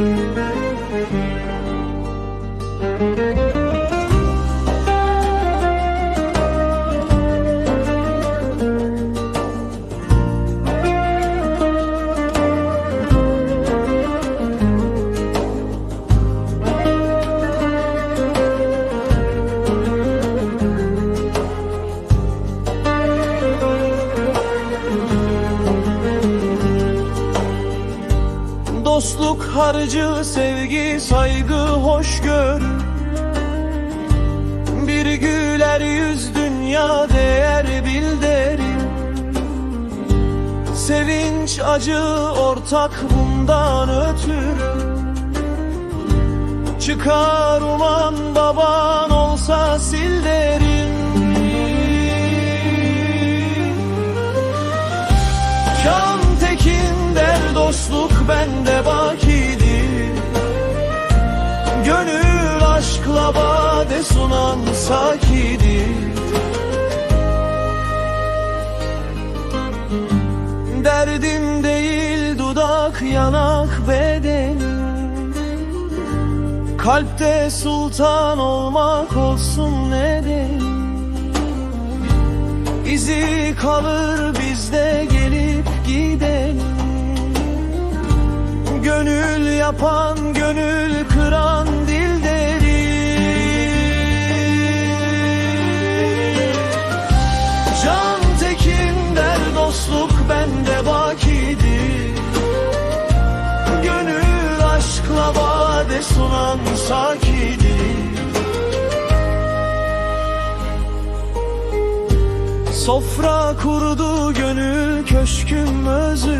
嗯。Harcı sevgi saygı hoşgör Bir güler yüz dünya değer bil derim Sevinç acı ortak bundan ötürü. Çıkar uman baban olsa sil dostluk bende bakidir. Gönül aşkla bade sunan sakidir. Derdim değil dudak yanak bedenim. Kalpte sultan olmak olsun nedenim İzi kalır bizde gelip gidelim Gönül yapan gönül kıran dil deri Can tekin der dostluk bende bakidir Gönül aşkla vade sunan sakidir Sofra kurdu gönül köşküm Bir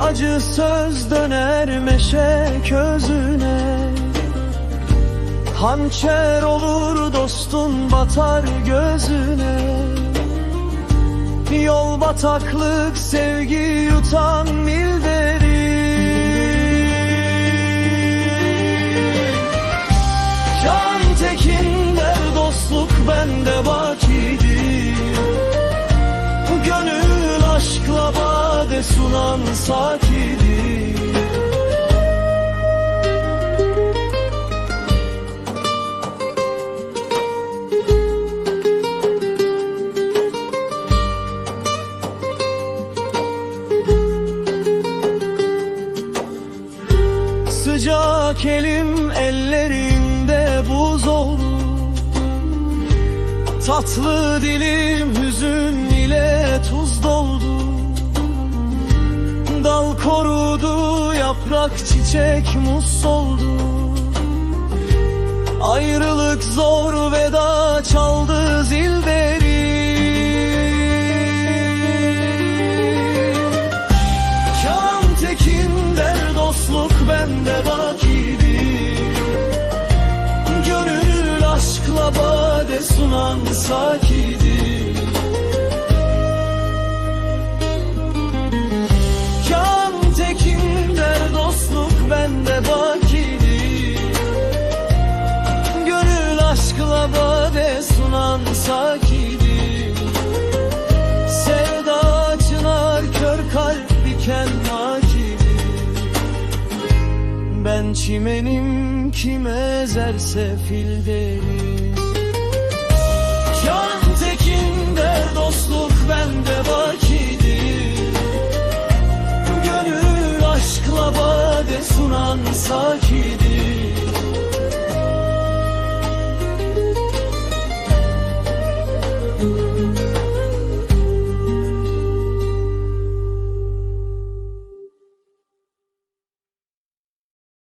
acı söz döner meşe közüne. Hançer olur dostun batar gözüne. Yol bataklık sevgi yutan milderi sunan sakidir Sıcak elim ellerinde buz oldu Tatlı dilim hüzün ile tuz doldu korudu yaprak çiçek mus soldu. Ayrılık zor veda çaldı zilleri. Kan tekin der dostluk bende bakidir. Gönül aşkla bade sunan sakidir diken makidir Ben çimenim kim ezerse fil derim. Can tekin der dostluk bende bakidir. Gönül aşkla bade sunan